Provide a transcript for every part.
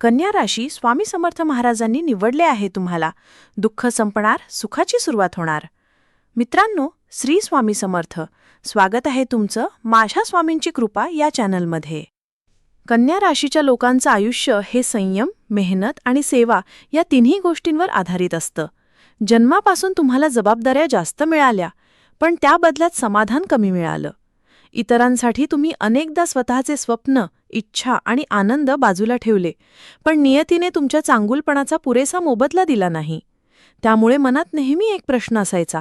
कन्या राशी स्वामी समर्थ महाराजांनी निवडले आहे तुम्हाला. दुःख संपणार सुखाची सुरुवात होणार. मित्रांनो श्री स्वामी समर्थ स्वागत आहे तुमचं माझ्या स्वामींची कृपा या चॅनलमध्ये. कन्या राशीच्या लोकांचं आयुष्य हे संयम मेहनत आणि सेवा या तिन्ही गोष्टींवर आधारित असतं. जन्मापासून तुम्हाला जबाबदाऱ्या जास्त मिळाल्या पण त्या बदल्यात समाधान कमी मिळालं. इतरांसाठी तुम्ही अनेकदा स्वतःचे स्वप्न इच्छा आणि आनंद बाजूला ठेवले. पण नियतीने तुमच्या चांगुलपणाचा पुरेसा मोबदला दिला नाही. त्यामुळे मनात नेहमी एक प्रश्न असायचा.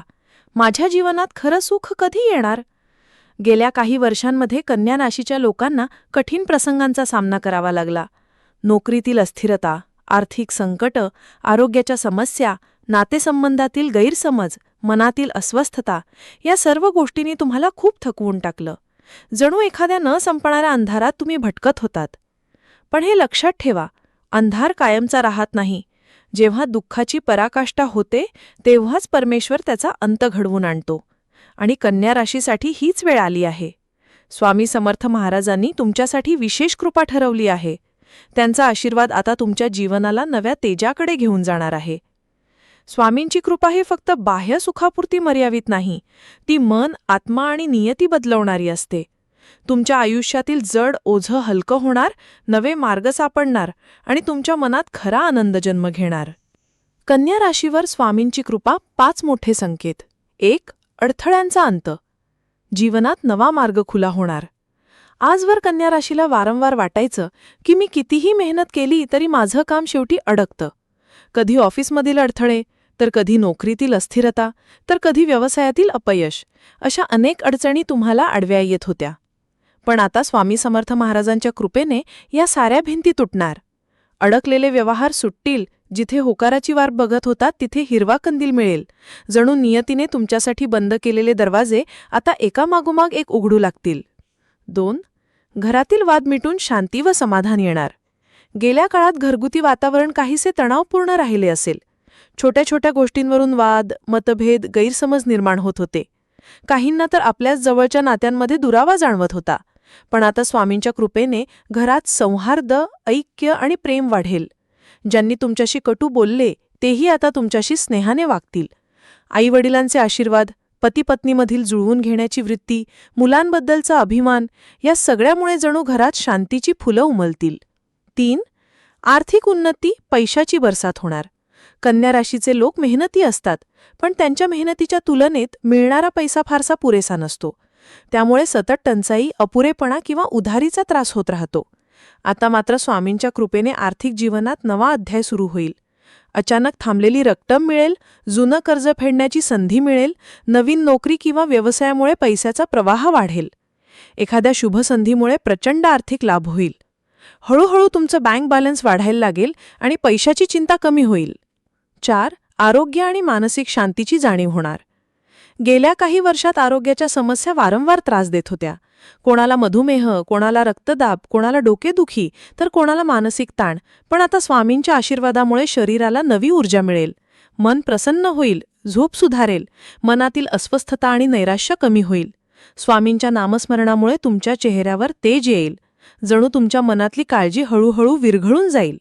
माझ्या जीवनात खरं सुख कधी येणार? गेल्या काही वर्षांमध्ये कन्या राशीच्या लोकांना कठीण प्रसंगांचा सामना करावा लागला. नोकरीतील अस्थिरता आर्थिक संकट आरोग्याच्या समस्या नातेसंबंधातील गैरसमज मनातील अस्वस्थता या सर्व गोष्टींनी तुम्हाला खूप थकवून टाकलं. जणू एखाद्या न संपणाऱ्या अंधारात तुम्ही भटकत होतात. पण हे लक्षात ठेवा अंधार कायमचा राहत नाही. जेव्हा दुःखाची पराकाष्ठा होते तेव्हाच परमेश्वर त्याचा अंत घडवून आणतो. आणि कन्या राशीसाठी हीच वेळ आली आहे. स्वामी समर्थ महाराजांनी तुमच्यासाठी विशेष कृपा ठरवली आहे. त्यांचा आशीर्वाद आता तुमच्या जीवनाला नव्या तेजाकडे घेऊन जाणार आहे. स्वामींची कृपा ही फक्त बाह्य सुखापुरती मर्यादित नाही ती मन आत्मा आणि नियती बदलवणारी असते. तुमच्या आयुष्यातील जड ओझं हलकं होणार नवे मार्ग सापडणार आणि तुमच्या मनात खरा आनंद जन्म घेणार. कन्या राशीवर स्वामींची कृपा पाच मोठे संकेत. एक अडथळ्यांचा अंत. जीवनात नवा मार्ग खुला होणार. आजवर कन्या राशीला वारंवार वाटायचं की मी कितीही मेहनत केली तरी माझं काम शेवटी अडकतं. कधी ऑफिसमधील अडथळे तर कधी नोकरीतील अस्थिरता तर कधी व्यवसायातील अपयश अशा अनेक अडचणी तुम्हाला आडव्या येत होत्या. पण आता स्वामी समर्थ महाराजांच्या कृपेने या साऱ्या भिंती तुटणार. अडकलेले व्यवहार सुटतील जिथे होकाराची वार बघत होतात तिथे हिरवा कंदील मिळेल. जणू नियतीने तुमच्यासाठी बंद केलेले दरवाजे आता एकामागोमाग एक उघडू लागतील. दोन घरातील वाद मिटून शांती व समाधान येणार. गेल्या काळात घरगुती वातावरण काहीसे तणावपूर्ण राहिले असेल. छोट्या छोट्या गोष्टींवरून वाद मतभेद गैरसमज निर्माण होत होते. काहींना तर आपल्याच जवळच्या नात्यांमध्ये दुरावा जाणवत होता. पण आता स्वामींच्या कृपेने घरात संहार्द ऐक्य आणि प्रेम वाढेल. ज्यांनी तुमच्याशी कटू बोलले तेही आता तुमच्याशी स्नेहाने वागतील. आईवडिलांचे आशीर्वाद पतीपत्नीमधील जुळवून घेण्याची वृत्ती मुलांबद्दलचा अभिमान या सगळ्यामुळे जणू घरात शांतीची फुलं उमलतील. तीन आर्थिक उन्नती पैशाची बरसात होणार. कन्या राशीचे लोक मेहनती असतात पण त्यांच्या मेहनतीच्या तुलनेत मिळणारा पैसा फारसा पुरेसा नसतो. त्यामुळे सतत टंचाई अपुरेपणा किंवा उधारीचा त्रास होत राहतो. आता मात्र स्वामींच्या कृपेने आर्थिक जीवनात नवा अध्याय सुरू होईल. अचानक थांबलेली रक्कम मिळेल जुनं कर्ज फेडण्याची संधी मिळेल नवीन नोकरी किंवा व्यवसायामुळे पैशाचा प्रवाह वाढेल. एखाद्या शुभसंधीमुळे प्रचंड आर्थिक लाभ होईल. हळूहळू तुमचं बँक बॅलन्स वाढायला लागेल आणि पैशाची चिंता कमी होईल. चार आरोग्य आणि मानसिक शांतीची जाणीव होणार. गेल्या काही वर्षात आरोग्याच्या समस्या वारंवार त्रास देत होत्या. कोणाला मधुमेह कोणाला रक्तदाब कोणाला डोकेदुखी तर कोणाला मानसिक ताण. पण आता स्वामींच्या आशीर्वादामुळे शरीराला नवी ऊर्जा मिळेल. मन प्रसन्न होईल झोप सुधारेल मनातील अस्वस्थता आणि नैराश्य कमी होईल. स्वामींच्या नामस्मरणामुळे तुमच्या चेहऱ्यावर तेज येईल. जणू तुमच्या मनातली काळजी हळूहळू विरघळून जाईल.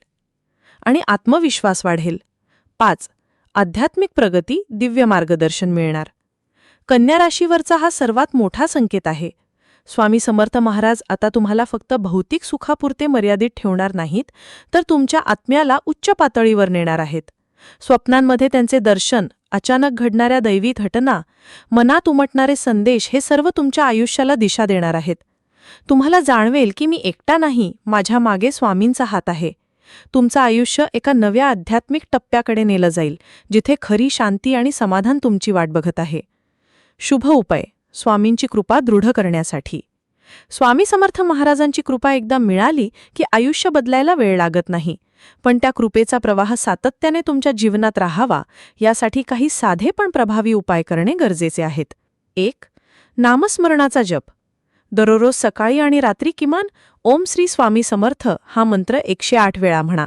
आणि आत्मविश्वास वाढेल. पाच. आध्यात्मिक प्रगती दिव्य मार्गदर्शन मिळणार. कन्या राशीवरचा हा सर्वात मोठा संकेत आहे. स्वामी समर्थ महाराज आता तुम्हाला फक्त भौतिक सुखापुरते मर्यादित ठेवणार नाहीत तर तुमच्या आत्म्याला उच्च पातळीवर नेणार आहेत. स्वप्नांमध्ये त्यांचे दर्शन अचानक घडणाऱ्या दैवी घटना मनात उमटणारे संदेश हे सर्व तुमच्या आयुष्याला दिशा देणार आहेत. तुम्हाला जाणवेल की मी एकटा नाही माझ्या मागे स्वामींचा हात आहे. तुमचं आयुष्य एका नव्या आध्यात्मिक टप्प्याकडे नेलं जाईल जिथे खरी शांती आणि समाधान तुमची वाट बघत आहे. शुभ उपाय स्वामींची कृपा दृढ करण्यासाठी. स्वामी समर्थ महाराजांची कृपा एकदा मिळाली की आयुष्य बदलायला वेळ लागत नाही पण त्या कृपेचा प्रवाह सातत्याने तुमच्या जीवनात राहावा यासाठी काही साधे पण प्रभावी उपाय करणे गरजेचे आहेत. एक नामस्मरणाचा जप. दररोज सकाळी आणि रात्री किमान ओम श्री स्वामी समर्थ हा मंत्र एकशे आठ वेळा म्हणा.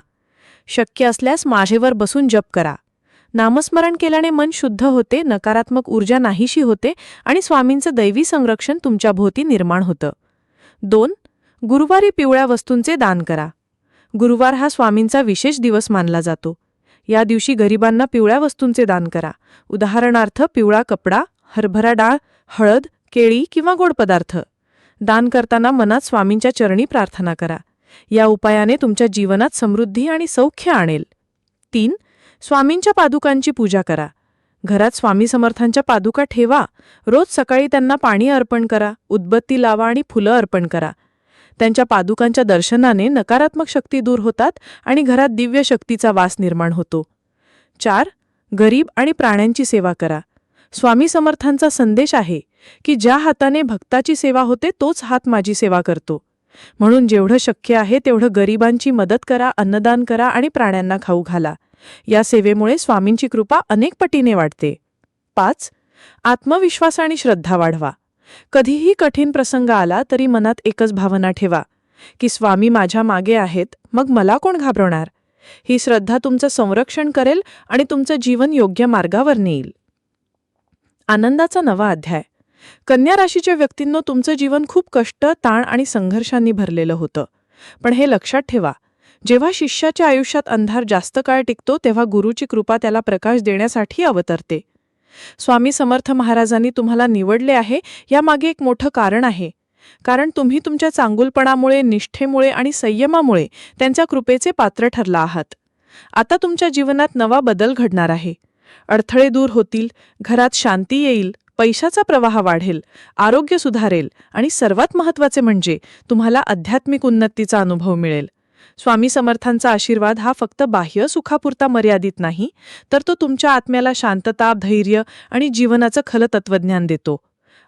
शक्य असल्यास माझेवर बसून जप करा. नामस्मरण केल्याने मन शुद्ध होते नकारात्मक ऊर्जा नाहीशी होते आणि स्वामींचं दैवी संरक्षण तुमच्या भोवती निर्माण होतं. दोन गुरुवारी पिवळ्या वस्तूंचे दान करा. गुरुवार हा स्वामींचा विशेष दिवस मानला जातो. या दिवशी गरिबांना पिवळ्या वस्तूंचे दान करा. उदाहरणार्थ पिवळा कपडा हरभरा डाळ हळद केळी किंवा गोड पदार्थ. दान करताना मनात स्वामींच्या चरणी प्रार्थना करा. या उपायाने तुमच्या जीवनात समृद्धी आणि सौख्य आणेल. तीन स्वामींच्या पादुकांची पूजा करा. घरात स्वामी समर्थांच्या पादुका ठेवा. रोज सकाळी त्यांना पाणी अर्पण करा उदबत्ती लावा आणि फुलं अर्पण करा. त्यांच्या पादुकांच्या दर्शनाने नकारात्मक शक्ती दूर होतात आणि घरात दिव्य शक्तीचा वास निर्माण होतो. चार गरीब आणि प्राण्यांची सेवा करा. स्वामी समर्थांचा संदेश आहे की ज्या हाताने भक्ताची सेवा होते तोच हात माझी सेवा करतो. म्हणून जेवढं शक्य आहे तेवढं गरिबांची मदत करा अन्नदान करा आणि प्राण्यांना खाऊ घाला. या सेवेमुळे स्वामींची कृपा अनेक पटीने वाढते. पाच आत्मविश्वास आणि श्रद्धा वाढवा. कधीही कठीण प्रसंग आला तरी मनात एकच भावना ठेवा की स्वामी माझ्या मागे आहेत मग मला कोण घाबरवणार? ही श्रद्धा तुमचं संरक्षण करेल आणि तुमचं जीवन योग्य मार्गावर नेईल. आनंदाचा नवा अध्याय. कन्या राशीच्या व्यक्तींनो तुमचं जीवन खूप कष्ट ताण आणि संघर्षांनी भरलेलं होतं. पण हे लक्षात ठेवा जेव्हा शिष्याच्या आयुष्यात अंधार जास्त काळ टिकतो तेव्हा गुरुची कृपा त्याला प्रकाश देण्यासाठी अवतरते. स्वामी समर्थ महाराजांनी तुम्हाला निवडले आहे यामागे एक मोठं कारण आहे. कारण तुम्ही तुमच्या चांगुलपणामुळे निष्ठेमुळे आणि संयमामुळे त्यांच्या कृपेचे पात्र ठरला आहात. आता तुमच्या जीवनात नवा बदल घडणार आहे. अडथळे दूर होतील घरात शांती येईल पैशाचा प्रवाह वाढेल आरोग्य सुधारेल आणि सर्वात महत्त्वाचे म्हणजे तुम्हाला आध्यात्मिक उन्नतीचा अनुभव मिळेल. स्वामी समर्थांचा आशीर्वाद हा फक्त बाह्य सुखापुरता मर्यादित नाही तर तो तुमच्या आत्म्याला शांतता धैर्य आणि जीवनाचं खलं तत्वज्ञान देतो.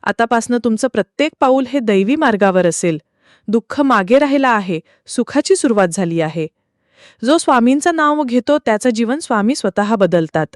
आतापासनं तुमचं प्रत्येक पाऊल हे दैवी मार्गावर असेल. दुःख मागे राहिला आहे सुखाची सुरुवात झाली आहे. जो स्वामींचं नाव घेतो त्याचं जीवन स्वामी स्वतः बदलतात.